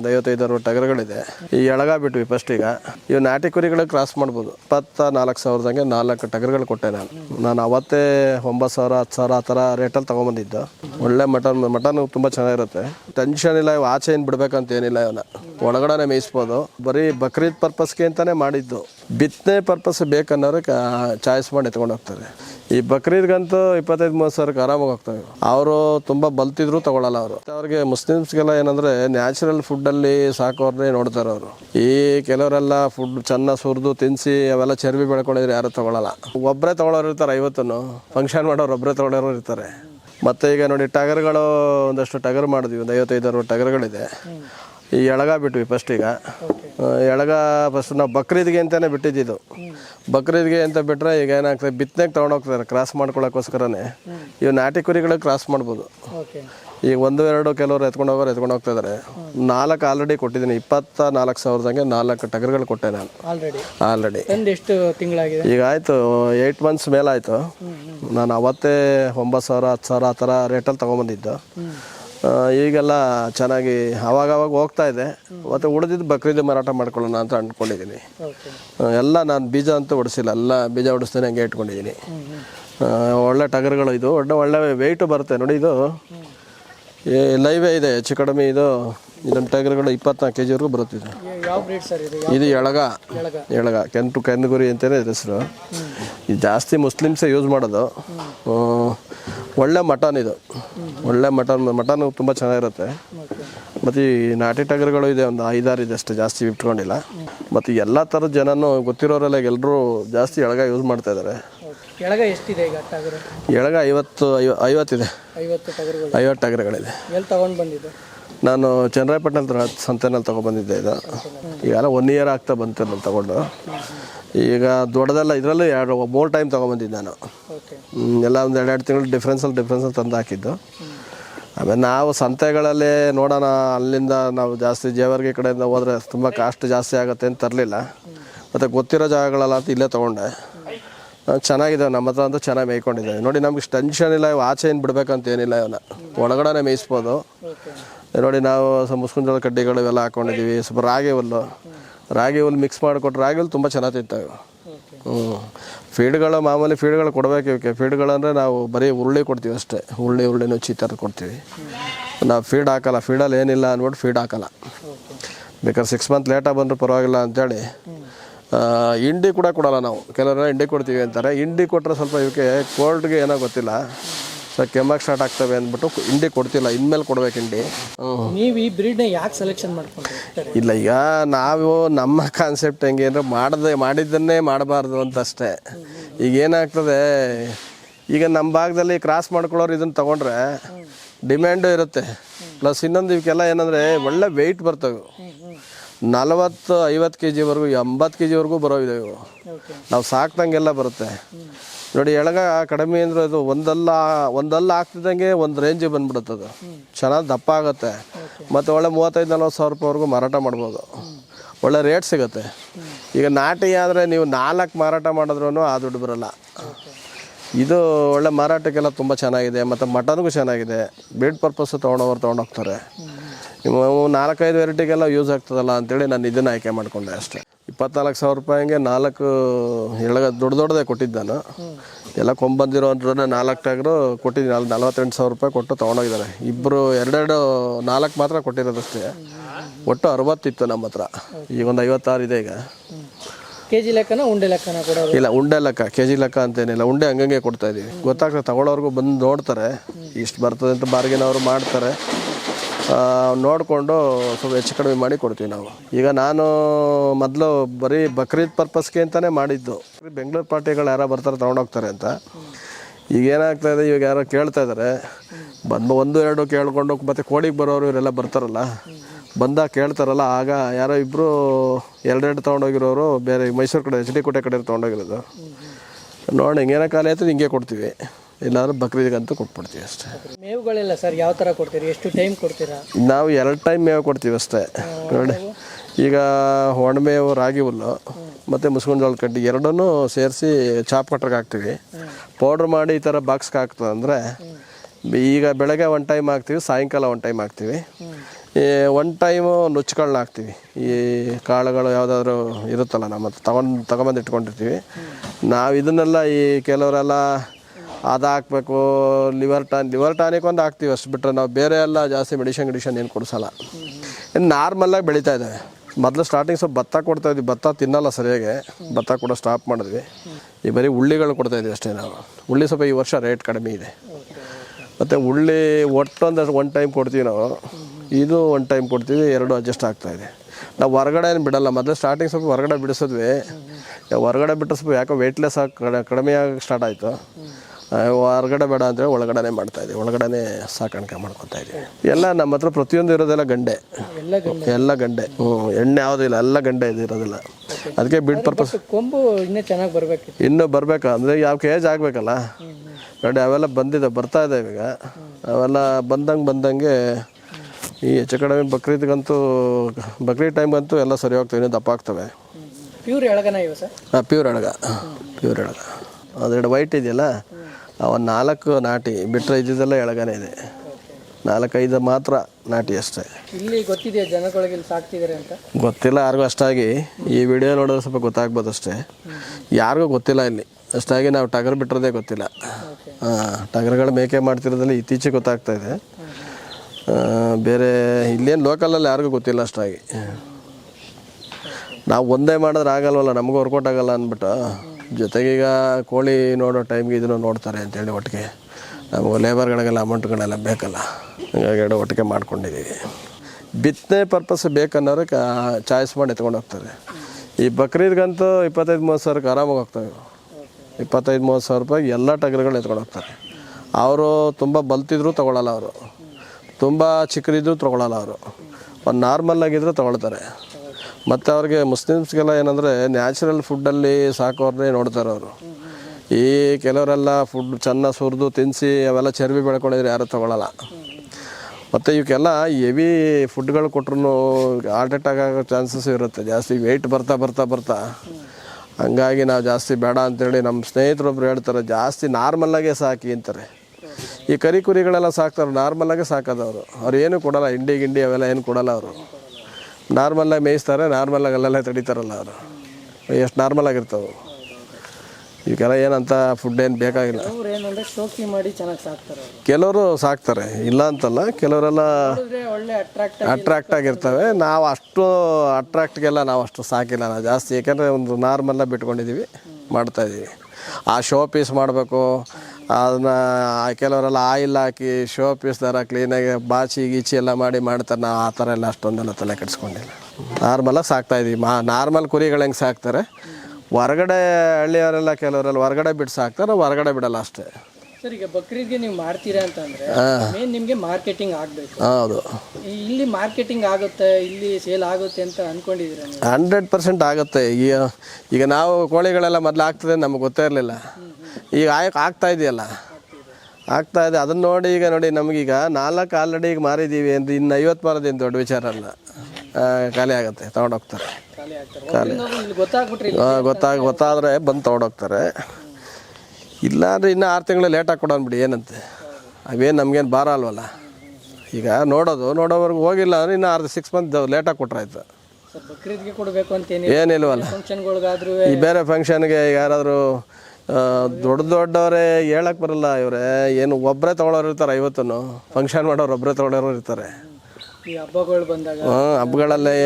ಒಂದು ಐವತ್ತೈದು ಅರವತ್ತು ಟಗರುಗಳಿದೆ. ಈ ಎಳಗ ಬಿಟ್ವಿ ಫಸ್ಟ್ ಈಗ. ಇವು ನಾಟಿ ಕುರಿಗಳು ಕ್ರಾಸ್ ಮಾಡ್ಬೋದು. ಇಪ್ಪತ್ತ ನಾಲ್ಕು ಸಾವಿರದಂಗೆ ನಾಲ್ಕು ಟಗರುಗಳು ಕೊಟ್ಟೆ ನಾನು. ನಾನು ಅವತ್ತೇ ಒಂಬತ್ತು ಸಾವಿರ, ಹತ್ತು ಸಾವಿರ ಆ ಥರ ರೇಟಲ್ಲಿ ತೊಗೊಂಬಂದಿದ್ದು. ಒಳ್ಳೆ ಮಟನ್ ಮಟನ್ ತುಂಬ ಚೆನ್ನಾಗಿರುತ್ತೆ. ಟೆನ್ಷನ್ ಇಲ್ಲ, ಇವ್ ಆಚೆ ಏನು ಬಿಡ್ಬೇಕಂತ ಏನಿಲ್ಲ ಇವನ್ನ ಒಳಗಡೆ ಮೇಯಿಸ್ಬೋದು. ಬರೀ ಬಕ್ರೀದ್ ಪರ್ಪಸ್ಗೆ ಅಂತಾನೆ ಮಾಡಿದ್ದು. ಬಿತ್ತನೆ ಪರ್ಪಸ್ ಬೇಕನ್ನೋರು ಚಾಯ್ಸ್ ಮಾಡಿ ಎತ್ಕೊಂಡು ಹೋಗ್ತಾರೆ. ಈ ಬಕ್ರೀದ್ಗಂತೂ ಇಪ್ಪತ್ತೈದು, ಮೂವತ್ತು ಸಾವಿರಕ್ಕೆ ಆರಾಮಾಗಿ ಹೋಗ್ತವೆ ಅವರು ತುಂಬ ಬಲ್ತಿದ್ರು ತಗೊಳಲ್ಲ ಅವರು. ಅವ್ರಿಗೆ ಮುಸ್ಲಿಮ್ಸ್ಗೆಲ್ಲ ಏನಂದ್ರೆ ನ್ಯಾಚುರಲ್ ಫುಡ್ಡಲ್ಲಿ ಸಾಕೋರ್ನೇ ನೋಡ್ತಾರೆ ಅವರು. ಈ ಕೆಲವರೆಲ್ಲ ಫುಡ್ ಚೆನ್ನಾಗಿ ಸುರಿದು ತಿನ್ನಿಸಿ ಅವೆಲ್ಲ ಚರ್ಬಿ ಬೆಳ್ಕೊಂಡಿದ್ರೆ ಯಾರು ತಗೊಳ್ಳಲ್ಲ ಒಬ್ಬರೇ ತಗೊಳ್ಳೋರು ಇರ್ತಾರೆ ಐವತ್ತನ್ನು. ಫಂಕ್ಷನ್ ಮಾಡೋರು ಒಬ್ಬರೇ ತಗೊಳ್ಳೋರು ಇರ್ತಾರೆ ಮತ್ತೆ ಈಗ ನೋಡಿ ಟಗರ್ಗಳು ಒಂದಷ್ಟು ಟಗರ್ ಮಾಡಿದ್ವಿ ಒಂದು ಐವತ್ತೈದು ಅರವತ್ತು ಟಗರ್ಗಳಿದೆ. ಈ ಎಳಗ ಬಿಟ್ವಿ ಫಸ್ಟ್ ಈಗ. ಎಳಗ ಫಸ್ಟ್ ನಾವು ಬಕ್ರೀದ್ಗೆ ಅಂತಾನೆ ಬಿಟ್ಟಿದ್ದು ಬಕ್ರೀದ್ಗೆ ಅಂತ ಬಿಟ್ಟರೆ ಈಗ ಏನಾಗ್ತದೆ ಬಿತ್ತನೆಗೆ ತೊಗೊಂಡೋಗ್ತಾರೆ ಕ್ರಾಸ್ ಮಾಡ್ಕೊಳ್ಳೋಕ್ಕೋಸ್ಕರನೇ ಇವು ನಾಟಿ ಕುರಿಗಳು ಕ್ರಾಸ್ ಮಾಡ್ಬೋದು. ಈಗ ಒಂದು ಎರಡು ಕೆಲವರು ಎತ್ಕೊಂಡು ಹೋಗೋರು ಎತ್ಕೊಂಡು ಹೋಗ್ತಾ ಇದಾರೆ. ನಾಲ್ಕು ಆಲ್ರೆಡಿ ಕೊಟ್ಟಿದ್ದೀನಿ. ಇಪ್ಪತ್ತ ನಾಲ್ಕು ಸಾವಿರದಂಗೆ ನಾಲ್ಕು ಟಗರ್ಗಳು ಕೊಟ್ಟೆ ನಾನು. ಆಲ್ರೆಡಿ ಎಷ್ಟು ತಿಂಗಳಾಗಿದೆ? ಈಗ ಆಯಿತು ಏಯ್ಟ್ ಮಂತ್ಸ್ ಮೇಲಾಯಿತು ನಾನು ಅವತ್ತೇ ಒಂಬತ್ತು ಸಾವಿರ ಹತ್ತು ಸಾವಿರ ಆ ಥರ ರೇಟಲ್ಲಿ ತೊಗೊಂಬಂದಿದ್ದು. ಈಗೆಲ್ಲ ಚೆನ್ನಾಗಿ ಅವಾಗ ಅವಾಗ ಹೋಗ್ತಾ ಇದೆ. ಮತ್ತು ಉಳಿದಿದ್ದು ಬಕ್ರೀದ್ ಮಾರಾಟ ಮಾಡ್ಕೊಳ್ಳೋಣ ಅಂತ ಅಂದ್ಕೊಂಡಿದ್ದೀನಿ. ಎಲ್ಲ ನಾನು ಬೀಜ ಅಂತೂ ಹೊಡಿಸಿಲ್ಲ ಎಲ್ಲ ಬೀಜ ಹೊಡಿಸ್ತೇನೆ ಹಂಗೆ ಇಟ್ಕೊಂಡಿದ್ದೀನಿ. ಒಳ್ಳೆ ಟಗರ್ಗಳು ಇದು. ಒಳ್ಳೆ ಒಳ್ಳೆ ವೆಯ್ಟು ಬರುತ್ತೆ. ನೋಡಿ ಇದು. ಲೈವೇ ಇದೆ ಹೆಚ್ಚು ಕಡಿಮೆ ಇದು. ಇದೊಂದು ಟೈಗರ್ಗಳು ಇಪ್ಪತ್ನಾಲ್ಕು ಕೆ ಜಿವರೆಗೂ ಬರುತ್ತಿದೆ. ಇದು? ಎಳಗ. ಎಳಗ. ಕೆಂಪು ಕೆನ್ಗುರಿ ಅಂತಲೇ ಇದೆ ಹೆಸರು. ಇದು ಜಾಸ್ತಿ ಮುಸ್ಲಿಮ್ಸೇ ಯೂಸ್ ಮಾಡೋದು. ಒಳ್ಳೆ ಮಟನ್ ಇದು. ಒಳ್ಳೆ ಮಟನ್ ಮಟನ್ ತುಂಬ ಚೆನ್ನಾಗಿರುತ್ತೆ. ಮತ್ತು ಈ ನಾಟಿ ಟಗರುಗಳು ಇದೆ ಒಂದು ಐದಾರು ಇದೆ ಅಷ್ಟೇ ಜಾಸ್ತಿ ಇಟ್ಕೊಂಡಿಲ್ಲ. ಮತ್ತು ಎಲ್ಲ ಥರದ ಜನನೂ ಗೊತ್ತಿರೋರೆಲ್ಲ ಎಲ್ಲರೂ ಜಾಸ್ತಿ ಎಳಗ ಯೂಸ್ ಮಾಡ್ತಾ ಇದ್ದಾರೆ ಓಕೆ ಎಳಗ ಎಷ್ಟಿದೆ ಈಗ ಟಗರು? ಎಳಗ ಐವತ್ತು ಐವ ಐವತ್ತಿದೆ. ಐವತ್ತು ಟಗರುಗಳು. ಐವತ್ತು ಟಗರುಗಳಿದೆ. ಎಲ್ಲಿ ತಗೊಂಡು ಬಂದಿದ್ದು? ನಾನು ಚನ್ನರಾಯಪಟ್ಟಣ ಸಂತೆನಲ್ಲಿ ತೊಗೊಬಂದಿದ್ದೆ ಇದು. ಈಗೆಲ್ಲ ಒನ್ ಇಯರ್ ಆಗ್ತಾ ಬಂತು ನಾನು ತಗೊಂಡು. ಈಗ ದೊಡ್ಡದೆಲ್ಲ ಇದರಲ್ಲೂ ಎರಡು ಮೂರು ಟೈಮ್ ತೊಗೊಬಂದಿದ್ದೆ ನಾನು. ಓಕೆ. ಹ್ಮ್, ಎಲ್ಲ ಒಂದು ಎರಡೆರಡು ತಿಂಗಳು ಡಿಫ್ರೆನ್ಸಲ್ಲಿ ಡಿಫ್ರೆನ್ಸಲ್ಲಿ ತಂದು ಹಾಕಿದ್ದು. ಆಮೇಲೆ ನಾವು ಸಂತೆಗಳಲ್ಲೇ ನೋಡೋಣ ಅಲ್ಲಿಂದ ನಾವು ಜಾಸ್ತಿ ಜೇವರ್ಗಿ ಕಡೆಯಿಂದ ಹೋದರೆ ತುಂಬ ಕಾಸ್ಟ್ ಜಾಸ್ತಿ ಆಗುತ್ತೆ ಅಂತ ತರಲಿಲ್ಲ. ಮತ್ತು ಗೊತ್ತಿರೋ ಜಾಗಗಳಲ್ಲ ಅಂತ ಇಲ್ಲೇ ತೊಗೊಂಡೆ. ಆ, ಚೆನ್ನಾಗಿದೆ. ನಮ್ಮ ಹತ್ರ ಅಂತೂ ಚೆನ್ನಾಗಿ ಮೇಯ್ಕೊಂಡಿದ್ದಾವೆ ನೋಡಿ ನಮ್ಗೆ ಟೆನ್ಷನ್ ಇಲ್ಲ ಇವು ಆಚೆ ಏನು ಬಿಡ್ಬೇಕಂತ ಏನಿಲ್ಲ ಇವನ್ನ ಒಳಗಡೆ ಮೇಯಿಸ್ಬೋದು. ನೋಡಿ ನಾವು ಮುಸ್ಕುಂಜೋಳ ಕಡ್ಡಿಗಳು ಇವೆಲ್ಲ ಹಾಕೊಂಡಿದ್ದೀವಿ. ಸ್ವಲ್ಪ ರಾಗಿ ಹುಲ್ಲು. ರಾಗಿ ಹುಲ್ಲು ಮಿಕ್ಸ್ ಮಾಡಿಕೊಟ್ಟು ರಾಗಿ ಹುಲ್ಲು ತುಂಬ ಚೆನ್ನಾಗಿ ತಿಂತಾವೆ. ಹ್ಞೂ ಫೀಡ್ಗಳು ಮಾಮೂಲಿ ಫೀಡ್ಗಳು ಕೊಡಬೇಕು ಇವಕ್ಕೆ. ಫೀಡ್ಗಳಂದರೆ ನಾವು ಬರೀ ಉರುಳಿ ಕೊಡ್ತೀವಿ ಅಷ್ಟೇ. ಉರುಳಿ ಉರುಳಿ ನುಚ್ಚಿ ಥರ ಕೊಡ್ತೀವಿ. ನಾವು ಫೀಡ್ ಹಾಕಲ್ಲ. ಫೀಡಲ್ಲಿ ಏನಿಲ್ಲ ಅಂದ್ಬಿಟ್ಟು ಫೀಡ್ ಹಾಕಲ್ಲ. ಬೇಕಾದ್ರೆ ಸಿಕ್ಸ್ ಮಂತ್ ಲೇಟಾಗಿ ಬಂದರೂ ಪರವಾಗಿಲ್ಲ ಅಂತೇಳಿ. ಇಂಡಿ ಕೂಡ ಕೊಡಲ್ಲ ನಾವು. ಕೆಲವರೆಲ್ಲ ಇಂಡಿ ಕೊಡ್ತೀವಿ ಅಂತಾರೆ. ಇಂಡಿ ಕೊಟ್ಟರೆ ಸ್ವಲ್ಪ ಇವಕ್ಕೆ ಕೋಲ್ಡ್ಗೆ ಏನೋ ಗೊತ್ತಿಲ್ಲ. ಸೊ ಕೆಮ್ಮಕ್ಕೆ ಸ್ಟಾರ್ಟ್ ಆಗ್ತವೆ ಅಂದ್ಬಿಟ್ಟು ಇಂಡಿ ಕೊಡ್ತಿಲ್ಲ. ಇನ್ಮೇಲೆ ಕೊಡ್ಬೇಕು ಇಂಡಿ ನೀವು ಈ ಬ್ರೀಡ್ನ ಯಾಕೆ ಸೆಲೆಕ್ಷನ್ ಮಾಡ್ಕೊಂಡು ಇಲ್ಲ ಈಗ ನಾವು ನಮ್ಮ ಕಾನ್ಸೆಪ್ಟ್ ಹೆಂಗೆ ಅಂದರೆ ಮಾಡದೆ ಮಾಡಿದ್ದನ್ನೇ ಮಾಡಬಾರ್ದು ಅಂತ ಅಷ್ಟೇ ಈಗ ಏನಾಗ್ತದೆ ಈಗ ನಮ್ಮ ಭಾಗದಲ್ಲಿ ಕ್ರಾಸ್ ಮಾಡ್ಕೊಳ್ಳೋರು ಇದನ್ನು ತಗೊಂಡ್ರೆ ಡಿಮ್ಯಾಂಡು ಇರುತ್ತೆ. ಪ್ಲಸ್ ಇನ್ನೊಂದು ಇವಕ್ಕೆಲ್ಲ ಏನಂದರೆ ಒಳ್ಳೆ ವೆಯ್ಟ್ ಬರ್ತವೆ. ನಲವತ್ತು ಐವತ್ತು ಕೆ ಜಿವರೆಗೂ ಎಂಬತ್ತು ಕೆ ಜಿವರೆಗೂ ಬರೋ ಇದೆ ಇವು ನಾವು ಸಾಕ್ದಂಗೆಲ್ಲ ಬರುತ್ತೆ. ನೋಡಿ ಎಳಗ ಕಡಿಮೆ ಅಂದ್ರೆ ಅದು ಒಂದಲ್ಲ ಒಂದಲ್ಲ ಆಗ್ತಿದ್ದಂಗೆ ಒಂದು ರೇಂಜಿಗೆ ಬಂದ್ಬಿಡುತ್ತೆ ಅದು. ಚೆನ್ನಾಗಿ ದಪ್ಪ ಆಗುತ್ತೆ. ಮತ್ತು ಒಳ್ಳೆ ಮೂವತ್ತೈದು ನಲ್ವತ್ತು ಸಾವಿರ ರೂಪಾಯಿವರೆಗೂ ಮಾರಾಟ ಮಾಡ್ಬೋದು. ಒಳ್ಳೆ ರೇಟ್ ಸಿಗುತ್ತೆ. ಈಗ ನಾಟಿ ಆದರೆ ನೀವು ನಾಲ್ಕು ಮಾರಾಟ ಮಾಡಿದ್ರೂ ಆ ದುಡ್ಡು ಬರಲ್ಲ. ಇದು ಒಳ್ಳೆ ಮಾರಾಟಕ್ಕೆಲ್ಲ ತುಂಬ ಚೆನ್ನಾಗಿದೆ. ಮತ್ತು ಮಟನ್ಗೂ ಚೆನ್ನಾಗಿದೆ. ಬೀಡ್ ಪರ್ಪಸ್ ತೊಗೊಂಡೋಗ್ರು ತೊಗೊಂಡೋಗ್ತಾರೆ. ನಾಲ್ಕೈದು ವೆರೈಟಿಗೆಲ್ಲ ಯೂಸ್ ಆಗ್ತದಲ್ಲ ಅಂತೇಳಿ ನಾನು ಇದನ್ನು ಆಯ್ಕೆ ಮಾಡಿಕೊಂಡೆ ಅಷ್ಟೇ. ಇಪ್ಪತ್ನಾಲ್ಕು ಸಾವಿರ ರೂಪಾಯಿಗೆ ನಾಲ್ಕು ಎಳಗ ದೊಡ್ಡ ದೊಡ್ಡದೇ ಕೊಟ್ಟಿದ್ದು ನಾನು ಎಲ್ಲ ಕೊಂಬಂದಿರೋ ನಾಲ್ಕು ಟ್ಯಾಗ್ರು ಕೊಟ್ಟಿದ್ದೀನಿ. ಅಲ್ಲಿ ನಲ್ವತ್ತೆಂಟು ಸಾವಿರ ರೂಪಾಯಿ ಕೊಟ್ಟು ತೊಗೊಂಡೋಗಿದ್ದಾರೆ. ಇಬ್ಬರು ಎರಡೆರಡು ನಾಲ್ಕು ಮಾತ್ರ ಕೊಟ್ಟಿರೋದಷ್ಟೇ. ಒಟ್ಟು ಅರವತ್ತಿತ್ತು ನಮ್ಮ ಹತ್ರ. ಈಗ ಒಂದು ಐವತ್ತಾರು ಇದೆ ಈಗ. ಕೆಜಿ ಲೆಕ್ಕನ ಉಂಡೆ ಲೆಕ್ಕನ ಕೊಡೋ ಇಲ್ಲ ಉಂಡೆ ಲೆಕ್ಕ ಕೆಜಿ ಲೆಕ್ಕ ಅಂತೇನಿಲ್ಲ. ಉಂಡೆ ಹಂಗಂಗೆ ಕೊಡ್ತಾ ಇದೀವಿ. ಗೊತ್ತಾಗ್ತದೆ ತಗೊಳ್ಳೋರ್ಗು ಬಂದು ನೋಡ್ತಾರೆ. ಇಷ್ಟು ಬರ್ತದೆ ಅಂತ ಬಾರ್ಗೇನ್ ಅವರು ಮಾಡ್ತಾರೆ. ನೋಡಿಕೊಂಡು ಸ್ವಲ್ಪ ಹೆಚ್ಚು ಕಡಿಮೆ ಮಾಡಿ ಕೊಡ್ತೀವಿ ನಾವು. ಈಗ ನಾನು ಮೊದಲು ಬರೀ ಬಕ್ರೀದ್ ಪರ್ಪಸ್ಗೆ ಅಂತಲೇ ಮಾಡಿದ್ದು. ಬೆಂಗಳೂರು ಪಾರ್ಟಿಗಳು ಯಾರೋ ಬರ್ತಾರೆ ತೊಗೊಂಡೋಗ್ತಾರೆ ಅಂತ. ಈಗ ಏನಾಗ್ತಾ ಇದೆ, ಇವಾಗ ಯಾರೋ ಕೇಳ್ತಾ ಇದ್ದಾರೆ ಬಂದು ಒಂದು, ಎರಡು ಕೇಳಿಕೊಂಡು ಮತ್ತು ಕೋಡಿಗೆ ಬರೋರು ಇವರೆಲ್ಲ ಬರ್ತಾರಲ್ಲ ಬಂದಾಗ ಕೇಳ್ತಾರಲ್ಲ, ಆಗ ಯಾರೋ ಇಬ್ಬರು ಎರಡೆರಡು ತೊಗೊಂಡೋಗಿರೋರು, ಬೇರೆ ಮೈಸೂರು ಕಡೆ, ಎಚ್ ಡಿ ಕೋಟೆ ಕಡೆ ತೊಗೊಂಡೋಗಿರೋದು. ನೋಡಿ, ಹಿಂಗೇನೋ ಖಾಲಿ ಆಯ್ತು, ಹಿಂಗೆ ಕೊಡ್ತೀವಿ. ಇಲ್ಲಾಂದ್ರೆ ಬಕ್ರೀದ್ಗಂತೂ ಕೊಟ್ಬಿಡ್ತೀವಿ ಅಷ್ಟೇ. ಮೇವುಗಳೆಲ್ಲ ಸರ್ ಯಾವ ಥರ ಕೊಡ್ತೀರಿ? ಎಷ್ಟು ಟೈಮ್ ಕೊಡ್ತೀರಾ? ನಾವು ಎರಡು ಟೈಮ್ ಮೇವು ಕೊಡ್ತೀವಿ ಅಷ್ಟೇ. ನೋಡಿ ಈಗ ಒಣಮೇವು ರಾಗಿ ಹುಲ್ಲು ಮತ್ತು ಮುಸ್ಕೊಂಡ್ ಕಡ್ಡಿ ಎರಡನ್ನೂ ಸೇರಿಸಿ ಚಾಪ್ ಕಟ್ರಿಗೆ ಹಾಕ್ತೀವಿ. ಪೌಡ್ರ್ ಮಾಡಿ ಈ ಥರ ಬಾಕ್ಸ್ಗೆ ಹಾಕ್ತದೆ ಅಂದರೆ ಈಗ ಬೆಳಗ್ಗೆ ಒನ್ ಟೈಮ್ ಹಾಕ್ತೀವಿ ಸಾಯಂಕಾಲ ಒನ್ ಟೈಮ್ ಹಾಕ್ತೀವಿ. ಈ ಒನ್ ಟೈಮು ನುಚ್ಚುಗಳನ್ನ ಹಾಕ್ತೀವಿ. ಈ ಕಾಳುಗಳು ಯಾವುದಾದ್ರೂ ಇರುತ್ತಲ್ಲ ನಮ್ಮ ಹತ್ರ ತಗೊಂಡು ತಗೊಂಬಂದು ಇಟ್ಕೊಂಡಿರ್ತೀವಿ. ನಾವು ಇದನ್ನೆಲ್ಲ ಈ ಕೆಲವರೆಲ್ಲ ಅದು ಹಾಕಬೇಕು ಲಿವರ್ ಟಾನ್ ಲಿವರ್ ಟಾನಿಕ್ ಒಂದು ಹಾಕ್ತೀವಿ ಅಷ್ಟು ಬಿಟ್ಟರೆ ನಾವು ಬೇರೆ ಎಲ್ಲ ಜಾಸ್ತಿ ಮೆಡಿಷನ್ ಗಿಡಿಷನ್ ಏನು ಕೊಡಿಸಲ್ಲ. ಇನ್ನು ನಾರ್ಮಲ್ಲಾಗಿ ಬೆಳೀತಾ ಇದ್ದಾವೆ ಮೊದಲು ಸ್ಟಾರ್ಟಿಂಗ್ ಸ್ವಲ್ಪ ಭತ್ತ ಕೊಡ್ತಾ ಇದ್ವಿ, ಭತ್ತ ತಿನ್ನಲ್ಲ ಸರಿಯಾಗಿ. ಭತ್ತ ಕೂಡ ಸ್ಟಾಪ್ ಮಾಡಿದ್ವಿ. ಈ ಬರೀ ಉಳ್ಳಿಗಳು ಕೊಡ್ತಾ ಇದ್ವಿ ಅಷ್ಟೇ ನಾವು. ಉಳ್ಳಿ ಸ್ವಲ್ಪ ಈ ವರ್ಷ ರೇಟ್ ಕಡಿಮೆ ಇದೆ. ಮತ್ತು ಉಳ್ಳಿ ಒಟ್ಟೊಂದು ಒನ್ ಟೈಮ್ ಕೊಡ್ತೀವಿ ನಾವು. ಇದು ಒನ್ ಟೈಮ್ ಕೊಡ್ತೀವಿ, ಎರಡು ಅಡ್ಜಸ್ಟ್ ಆಗ್ತಾ ಇದೆ. ನಾವು ಹೊರಗಡೆ ಏನು ಬಿಡಲ್ಲ, ಮೊದಲು ಸ್ಟಾರ್ಟಿಂಗ್ ಸ್ವಲ್ಪ ಹೊರಗಡೆ ಬಿಡಿಸಿದ್ವಿ. ಹೊರಗಡೆ ಬಿಟ್ಟರೆ ಸ್ವಲ್ಪ ಯಾಕೋ ವೆಯ್ಟ್ಲೆಸ್ ಆಗಿ ಕಡಿಮೆ ಆಗಿ ಸ್ಟಾರ್ಟ್ ಆಯಿತು. ಹೊರಗಡೆ ಬೇಡ ಅಂದರೆ ಒಳಗಡೆ ಮಾಡ್ತಾ ಇದ್ದೀವಿ ಒಳಗಡೆ ಸಾಕಾಣಿಕೆ ಮಾಡ್ಕೊತಾ ಇದ್ದೀವಿ ಎಲ್ಲ ನಮ್ಮ ಹತ್ರ ಪ್ರತಿಯೊಂದು ಇರೋದೆಲ್ಲ ಗಂಡೆ. ಎಲ್ಲ ಗಂಡು. ಎಲ್ಲ ಗಂಡೆ. ಹ್ಞೂ ಎಣ್ಣೆ ಯಾವುದಿಲ್ಲ ಎಲ್ಲ ಗಂಡೆ ಇದು ಇರೋದಿಲ್ಲ. ಅದಕ್ಕೆ ಬಿಡ್ ಪರ್ಪಸ್ ಕೊಂಬು ಇನ್ನೂ ಚೆನ್ನಾಗಿ ಬರಬೇಕು ಇನ್ನೂ ಬರಬೇಕಾ ಅಂದರೆ ಯಾವ ಕೇಜ್ ಆಗಬೇಕಲ್ಲ? ನೋಡಿ ಅವೆಲ್ಲ ಬಂದಿದೆ ಬರ್ತಾ ಇದೆ ಈಗ. ಅವೆಲ್ಲ ಬಂದಂಗೆ ಬಂದಂಗೆ ಈ ಹೆಚ್ಚು ಕಡಿಮೆ ಬಕ್ರೀದ್ಗಂತೂ ಬಕ್ರೀದ್ ಟೈಮ್ಗಂತೂ ಎಲ್ಲ ಸರಿ ಹೋಗ್ತವೆ ಇನ್ನೂ ದಪ್ಪ ಆಗ್ತವೆ. ಪ್ಯೂರ್ ಎಳಗನ ಇವ ಸರ್? ಹಾಂ ಪ್ಯೂರ್ ಎಳಗ. ಪ್ಯೂರ್ ಎಳಗ. ಅದೆರಡು ವೈಟ್ ಇದೆಯಲ್ಲ? ಒಂದು ನಾಲ್ಕು ನಾಟಿ ಬಿಟ್ಟರೆ ಇದ್ದಿದ್ದೆಲ್ಲ ಎಳಗನೇ ಇದೆ. ನಾಲ್ಕೈದು ಮಾತ್ರ ನಾಟಿ ಅಷ್ಟೇ. ಇಲ್ಲಿ ಗೊತ್ತಿದೆಯಾ ಜನಗಳಿಗೆ ಇಲ್ಲಿ ಸಾಕ್ತಿದ್ದಾರೆ ಅಂತ? ಗೊತ್ತಿಲ್ಲ ಯಾರಿಗೂ ಅಷ್ಟಾಗಿ. ಈ ವಿಡಿಯೋ ನೋಡಿದ್ರೆ ಸ್ವಲ್ಪ ಗೊತ್ತಾಗ್ಬೋದು ಅಷ್ಟೇ. ಯಾರಿಗೂ ಗೊತ್ತಿಲ್ಲ ಇಲ್ಲಿ. ಅಷ್ಟಾಗಿ ನಾವು ಟಗರ್ ಬಿಟ್ಟಿರೋದೇ ಗೊತ್ತಿಲ್ಲ. ಹಾಂ ಟಗರ್ಗಳು ಮೇಕೆ ಮಾಡ್ತಿರೋದ್ರಲ್ಲಿ ಇತ್ತೀಚೆಗೆ ಗೊತ್ತಾಗ್ತಾ ಇದೆ. ಬೇರೆ ಇಲ್ಲೇನು ಲೋಕಲಲ್ಲಿ ಯಾರಿಗೂ ಗೊತ್ತಿಲ್ಲ ಅಷ್ಟಾಗಿ. ನಾವು ಒಂದೇ ಮಾಡಿದ್ರೆ ಆಗಲ್ವಲ್ಲ ನಮಗೂ ವರ್ಕೌಟ್ ಆಗಲ್ಲ ಅಂದ್ಬಿಟ್ಟು. ಜೊತೆಗೀಗ ಕೋಳಿ ನೋಡೋ ಟೈಮ್ಗೆ ಇದನ್ನು ನೋಡ್ತಾರೆ ಅಂತೇಳಿ ಒಟ್ಟಿಗೆ. ನಮಗೆ ಲೇಬರ್ಗಳಿಗೆಲ್ಲ ಅಮೌಂಟ್ಗಳೆಲ್ಲ ಬೇಕಲ್ಲ. ಹಂಗಾಗಿ ಎರಡು ಒಟ್ಟಿಗೆ ಮಾಡ್ಕೊಂಡಿದ್ದೀವಿ. ಬಿತ್ತನೆ ಪರ್ಪಸ್ ಬೇಕನ್ನೋರು ಕಾ ಚಾಯ್ಸ್ ಮಾಡಿ ಎತ್ಕೊಂಡು ಹೋಗ್ತಾರೆ. ಈ ಬಕ್ರೀದ್ಗಂತೂ ಇಪ್ಪತ್ತೈದು, ಮೂವತ್ತು ಸಾವಿರಕ್ಕೆ ಆರಾಮಾಗಿ ಹೋಗ್ತವೆ ಇಪ್ಪತ್ತೈದು, ಮೂವತ್ತು ಸಾವಿರ ರೂಪಾಯಿ ಎಲ್ಲ ಟಗರುಗಳು ಎತ್ಕೊಂಡು ಹೋಗ್ತಾರೆ. ಅವರು ತುಂಬ ಬಲ್ತಿದ್ರು ತೊಗೊಳಲ್ಲ ಅವರು. ತುಂಬ ಚಿಕ್ಕರಿದ್ರು ತೊಗೊಳಲ್ಲ ಅವರು. ಒಂದು ನಾರ್ಮಲ್ ಆಗಿದ್ದರೂ ತೊಗೊಳ್ತಾರೆ. ಮತ್ತು ಅವ್ರಿಗೆ ಮುಸ್ಲಿಮ್ಸ್ಗೆಲ್ಲ ಏನಂದರೆ ನ್ಯಾಚುರಲ್ ಫುಡ್ಡಲ್ಲಿ ಸಾಕೋರ್ನೇ ನೋಡ್ತಾರೆ ಅವರು. ಈ ಕೆಲವರೆಲ್ಲ ಫುಡ್ ಚೆನ್ನಾಗಿ ಸುರಿದು ತಿನ್ನಿಸಿ ಅವೆಲ್ಲ ಚರ್ಬಿ ಬೆಳ್ಕೊಂಡಿದ್ರೆ ಯಾರೂ ತೊಗೊಳಲ್ಲ. ಮತ್ತು ಇವಕ್ಕೆಲ್ಲ ಹೆವಿ ಫುಡ್ಗಳು ಕೊಟ್ರು ಹಾರ್ಟ್ ಅಟ್ಯಾಕ್ ಆಗೋ ಚಾನ್ಸಸ್ ಇರುತ್ತೆ. ಜಾಸ್ತಿ ವೆಯ್ಟ್ ಬರ್ತಾ ಬರ್ತಾ ಬರ್ತಾ. ಹಂಗಾಗಿ ನಾವು ಜಾಸ್ತಿ ಬೇಡ ಅಂತೇಳಿ ನಮ್ಮ ಸ್ನೇಹಿತರೊಬ್ರು ಹೇಳ್ತಾರೆ, ಜಾಸ್ತಿ ನಾರ್ಮಲ್ಲಾಗೆ ಸಾಕಿ ಅಂತಾರೆ. ಈ ಕರಿ ಕುರಿಗಳೆಲ್ಲ ಸಾಕ್ತಾರೆ ನಾರ್ಮಲ್ಲಾಗೆ ಸಾಕೋದು ಅವರು ಅವ್ರು ಏನು ಕೊಡಲ್ಲ, ಹಿಂಡಿ ಗಿಂಡಿ ಅವೆಲ್ಲ ಏನು ಕೊಡಲ್ಲ ಅವರು. ನಾರ್ಮಲ್ಲಾಗಿ ಮೇಯಿಸ್ತಾರೆ ನಾರ್ಮಲ್ಲಾಗಿ ಅಲ್ಲೆಲ್ಲ ತಡೀತಾರಲ್ಲ ಅವರು. ಎಷ್ಟು ನಾರ್ಮಲಾಗಿರ್ತಾವೆ ಇವಕ್ಕೆಲ್ಲ ಏನಂತ ಫುಡ್ ಏನು ಬೇಕಾಗಿಲ್ಲ. ಕೆಲವರು ಸಾಕ್ತಾರೆ ಇಲ್ಲ ಅಂತಲ್ಲ ಕೆಲವರೆಲ್ಲ ಅಟ್ರಾಕ್ಟ್ ಆಗಿರ್ತವೆ. ನಾವು ಅಷ್ಟು ಅಟ್ರಾಕ್ಟ್ಗೆಲ್ಲ ನಾವು ಅಷ್ಟು ಸಾಕಿಲ್ಲ ನಾವು ಜಾಸ್ತಿ. ಏಕೆಂದರೆ ಒಂದು ನಾರ್ಮಲ್ಲ ಬಿಟ್ಕೊಂಡಿದ್ದೀವಿ ಮಾಡ್ತಾಯಿದ್ದೀವಿ ಆ ಶೋ ಪೀಸ್ ಮಾಡಬೇಕು ಅದನ್ನ ಕೆಲವರೆಲ್ಲ ಆಯಿಲ್ ಹಾಕಿ ಶೋ ಪೀಸ್ ಥರ ಕ್ಲೀನಾಗಿ ಬಾಚಿ ಗೀಚಿ ಎಲ್ಲ ಮಾಡಿ ಮಾಡ್ತಾರೆ. ನಾವು ಆ ಥರ ಎಲ್ಲ ಅಷ್ಟೊಂದೆಲ್ಲ ತಲೆ ಕೆಡಿಸ್ಕೊಂಡಿಲ್ಲ. ನಾರ್ಮಲಾಗಿ ಸಾಕ್ತಾಯಿದ್ದೀವಿ ಮಾ ನಾರ್ಮಲ್ ಕುರಿಗಳು ಹೆಂಗೆ ಸಾಕ್ತಾರೆ? ಹೊರಗಡೆ ಹಳ್ಳಿಯವರೆಲ್ಲ ಕೆಲವರೆಲ್ಲ ಹೊರಗಡೆ ಬಿಟ್ಟು ಸಾಕ್ತಾರೆ ಹೊರಗಡೆ ಬಿಡಲ್ಲ ಅಷ್ಟೇ. ಸರ್ ಈಗ ಬಕ್ರೀದ್ಗೆ ನೀವು ಮಾಡ್ತೀರಾ ಅಂತಂದ್ರೆ ಮೇನ್ ನಿಮಗೆ ಮಾರ್ಕೆಟಿಂಗ್ ಆಗಬೇಕು. ಹೌದು. ಇಲ್ಲಿ ಮಾರ್ಕೆಟಿಂಗ್ ಆಗುತ್ತೆ ಇಲ್ಲಿ ಸೇಲ್ ಆಗುತ್ತೆ ಅಂತ ಅನ್ಕೊಂಡಿದ್ದೀರಾ ಹಂಡ್ರೆಡ್ ಪರ್ಸೆಂಟ್ ಆಗುತ್ತೆ. ಈಗ ಈಗ ನಾವು ಕೋಳಿಗಳೆಲ್ಲ ಮೊದಲು ಆಗ್ತದೆ ನಮ್ಗೆ ಗೊತ್ತೇ ಇರಲಿಲ್ಲ. ಈಗ ಆಯ್ಕೆ ಆಗ್ತಾ ಇದೆಯಲ್ಲ? ಆಗ್ತಾ ಇದೆ. ಅದನ್ನ ನೋಡಿ ಈಗ ನೋಡಿ ನಮಗೀಗ ನಾಲ್ಕು ಆಲ್ರೆಡಿ ಈಗ ಮಾರಿದ್ದೀವಿ ಅಂದ್ರೆ ಇನ್ನು ಐವತ್ತು ಮಾರೋದೇನು ದೊಡ್ಡ ವಿಚಾರ ಅಲ್ಲ ಖಾಲಿ ಆಗುತ್ತೆ ತೊಗೊಂಡೋಗ್ತಾರೆ. ಖಾಲಿ ಗೊತ್ತಾಗ್ಬಿಟ್ರಿ ಗೊತ್ತಾಗ ಗೊತ್ತಾದರೆ ಬಂದು ತೊಗೊಂಡೋಗ್ತಾರೆ. ಇಲ್ಲ ಅಂದರೆ ಇನ್ನೂ ಆರು ತಿಂಗಳು ಲೇಟಾಗಿ ಕೊಡೋಣ ಬಿಡಿ ಏನಂತೆ? ಅವೇನು ನಮಗೇನು ಭಾರ ಅಲ್ವಲ್ಲ? ಈಗ ನೋಡೋದು ನೋಡೋವರೆಗೂ ಹೋಗಿಲ್ಲ ಅಂದರೆ ಇನ್ನು ಆರು ಸಿಕ್ಸ್ ಮಂತ್ ಲೇಟಾಗಿ ಕೊಟ್ರಾಯ್ತು. ಏನಿಲ್ವಲ್ಲ? ಈ ಬೇರೆ ಫಂಕ್ಷನ್ಗೆ ಯಾರಾದರೂ ದೊಡ್ಡ ದೊಡ್ಡವರೇ ಹೇಳಕ್ ಬರಲ್ಲ ಇವರೇ. ಏನು ಒಬ್ಬರೇ ತೊಗೊಳೋರು ಇರ್ತಾರೆ ಐವತ್ತನ್ನು. ಫಂಕ್ಷನ್ ಮಾಡೋರು ಒಬ್ಬರೇ ತೊಗೊಳೋರು ಇರ್ತಾರೆ. ಹಬ್ಬಗಳು ಬಂದಾಗ ಹಬ್ಬಗಳಲ್ಲಿ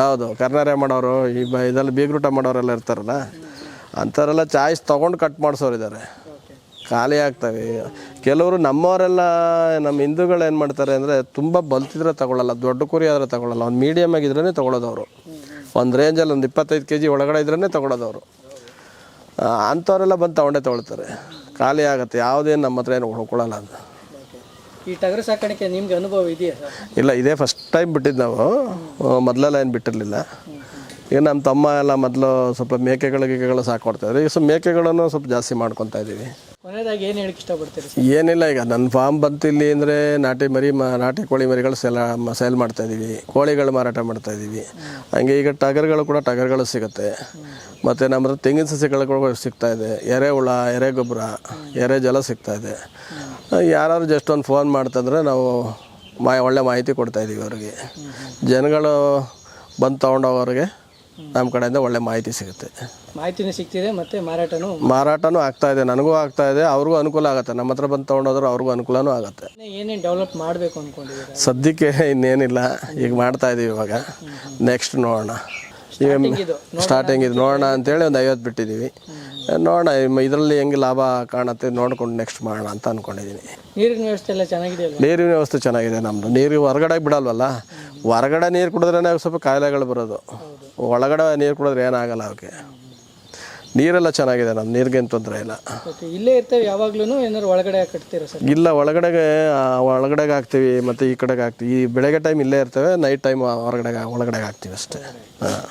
ಯಾವುದು? ಕರ್ನಾರ್ಯ ಮಾಡೋರು ಈ ಬ ಇದರಲ್ಲಿ ಬೀಗ್ರೂಟ ಮಾಡೋರೆಲ್ಲ ಇರ್ತಾರಲ್ಲ? ಅಂಥವರೆಲ್ಲ ಚಾಯ್ಸ್ ತೊಗೊಂಡು ಕಟ್ ಮಾಡಿಸೋರು ಇದ್ದಾರೆ ಖಾಲಿ ಆಗ್ತವೆ. ಕೆಲವರು ನಮ್ಮವರೆಲ್ಲ ನಮ್ಮ ಹಿಂದೂಗಳು ಏನು ಮಾಡ್ತಾರೆ ಅಂದರೆ ತುಂಬ ಬಲ್ತಿದ್ರೆ ತಗೊಳ್ಳಲ್ಲ ದೊಡ್ಡ ಕುರಿ ಆದರೆ ತಗೊಳ್ಳಲ್ಲ ಒಂದು ಮೀಡಿಯಮ್ ಆಗಿದ್ರೇ ತೊಗೊಳೋದವರು ಅವರು. ಒಂದು ರೇಂಜಲ್ಲಿ ಒಂದು ಇಪ್ಪತ್ತೈದು ಕೆ ಜಿ ಒಳಗಡೆ ಇದ್ರೇ ತೊಗೊಳೋದು ಅವರು. ಅಂಥವರೆಲ್ಲ ಬಂದು ತೊಗೊಂಡೇ ತೊಗೊಳ್ತಾರೆ. ಖಾಲಿ ಆಗುತ್ತೆ ಯಾವುದೇನು ನಮ್ಮ ಹತ್ರ ಏನು ಹುಡ್ಕೊಳ್ಳಲ್ಲ ಅಂತ. ಈ ಟಗರು ಸಾಕಾಣಿಕೆ ನಿಮ್ಗೆ ಅನುಭವ ಇದೆಯಾ ಇಲ್ಲ ಇದೇ ಫಸ್ಟ್ ಟೈಮ್ ಬಿಟ್ಟಿದ್ದು ನಾವು. ಮೊದಲೆಲ್ಲ ಏನು ಬಿಟ್ಟಿರಲಿಲ್ಲ. ಈಗ ನಮ್ಮ ತಮ್ಮ ಎಲ್ಲ ಮೊದಲು ಸ್ವಲ್ಪ ಮೇಕೆಗಳು ಗೀಕೆಗಳು ಸಾಕೊಡ್ತಾಯಿದ್ರು ಈಗ ಸ್ವಲ್ಪ ಮೇಕೆಗಳನ್ನು ಸ್ವಲ್ಪ ಜಾಸ್ತಿ ಮಾಡ್ಕೊತಾ ಇದ್ದೀವಿ. ಕೊನೆಯದಾಗಿ ಏನು ಹೇಳಕ್ಕೆ ಇಷ್ಟಪಡ್ತೀರಿ ಏನಿಲ್ಲ ಈಗ ನನ್ನ ಫಾರ್ಮ್ ಬಂತು ಇಲ್ಲಿ ಅಂದರೆ ನಾಟಿ ಮರಿ ಮ ನಾಟಿ ಕೋಳಿ ಮರಿಗಳು ಸೆಲ ಸೇಲ್ ಮಾಡ್ತಾ ಇದ್ದೀವಿ. ಕೋಳಿಗಳು ಮಾರಾಟ ಮಾಡ್ತಾ ಇದ್ದೀವಿ. ಹಂಗೆ ಈಗ ಟಗರ್ಗಳು ಕೂಡ ಟಗರ್ಗಳು ಸಿಗುತ್ತೆ. ಮತ್ತು ನಮ್ಮ ಹತ್ರ ತೆಂಗಿನ ಸಸಿಗಳು ಕೂಡ ಸಿಗ್ತಾ ಇದೆ. ಎರೆಹುಳ ಎರೆ ಗೊಬ್ಬರ ಎರೆ ಜಲ ಸಿಗ್ತಾ ಇದೆ. ಯಾರಾದ್ರು ಜಸ್ಟ್ ಒಂದು ಫೋನ್ ಮಾಡ್ತಂದ್ರೆ ನಾವು ಮಾ ಒಳ್ಳೆ ಮಾಹಿತಿ ಕೊಡ್ತಾ ಇದ್ದೀವಿ ಅವ್ರಿಗೆ. ಜನಗಳು ಬಂದು ತೊಗೊಂಡೋಗೋರಿಗೆ ನಮ್ಮ ಕಡೆಯಿಂದ ಒಳ್ಳೆ ಮಾಹಿತಿ ಸಿಗುತ್ತೆ. ಮಾಹಿತಿನೂ ಸಿಗ್ತಿದೆ ಮತ್ತೆ ಮಾರಾಟನೂ ಮಾರಾಟನೂ ಆಗ್ತಾ ಇದೆ ನನಗೂ ಆಗ್ತಾ ಇದೆ ಅವ್ರಿಗೂ ಅನುಕೂಲ ಆಗುತ್ತೆ. ನಮ್ಮ ಹತ್ರ ಬಂದು ತೊಗೊಂಡೋದ್ರೆ ಅವ್ರಿಗೂ ಅನುಕೂಲನೂ ಆಗುತ್ತೆ. ಏನೇನು ಡೆವಲಪ್ ಮಾಡಬೇಕು ಅಂದ್ಕೊಂಡಿದ್ದೀರಾ ಸದ್ಯಕ್ಕೆ ಇನ್ನೇನಿಲ್ಲ ಈಗ ಮಾಡ್ತಾ ಇದೀವಿ ಇವಾಗ. ನೆಕ್ಸ್ಟ್ ನೋಡೋಣ. ಸ್ಟಾರ್ಟಿಂಗ್ ಇದು ನೋಡೋಣ ಅಂತೇಳಿ ಒಂದು ಐವತ್ತು ಬಿಟ್ಟಿದ್ದೀವಿ ನೋಡೋಣ ಇದರಲ್ಲಿ ಹೆಂಗೆ ಲಾಭ ಕಾಣುತ್ತೆ ನೋಡ್ಕೊಂಡು ನೆಕ್ಸ್ಟ್ ಮಾಡೋಣ ಅಂತ ಅಂದ್ಕೊಂಡಿದ್ದೀನಿ ನೀರಿನ ವ್ಯವಸ್ಥೆ ಎಲ್ಲ ಚೆನ್ನಾಗಿದೆ ನೀರಿನ ವ್ಯವಸ್ಥೆ ಚೆನ್ನಾಗಿದೆ ನಮ್ಮದು ನೀರು ಹೊರಗಡೆ ಬಿಡಲ್ವಲ್ಲ? ಹೊರಗಡೆ ನೀರು ಕುಡಿದ್ರೇ ಸ್ವಲ್ಪ ಕಾಯಿಲೆಗಳು ಬರೋದು. ಒಳಗಡೆ ನೀರು ಕುಡಿದ್ರೆ ಏನಾಗಲ್ಲ ಅವಕ್ಕೆ ನೀರೆಲ್ಲ ಚೆನ್ನಾಗಿದೆ ನಮ್ಮ ನೀರಿಗೇನು ತೊಂದರೆ ಇಲ್ಲ. ಇಲ್ಲೇ ಇರ್ತೇವೆ ಯಾವಾಗ್ಲೂ ಏನಾದ್ರು ಒಳಗಡೆ ಕಟ್ತೀರಾ ಸರ್? ಇಲ್ಲ ಒಳಗಡೆಗೆ ಒಳಗಡೆಗೆ ಹಾಕ್ತೀವಿ ಮತ್ತು ಈ ಕಡೆಗೆ ಹಾಕ್ತೀವಿ. ಈ ಬೆಳಗ್ಗೆ ಟೈಮ್ ಇಲ್ಲೇ ಇರ್ತೇವೆ ನೈಟ್ ಟೈಮ್ ಹೊರಗಡೆ ಒಳಗಡೆ ಹಾಕ್ತೀವಿ ಅಷ್ಟೇ. ಹಾಂ.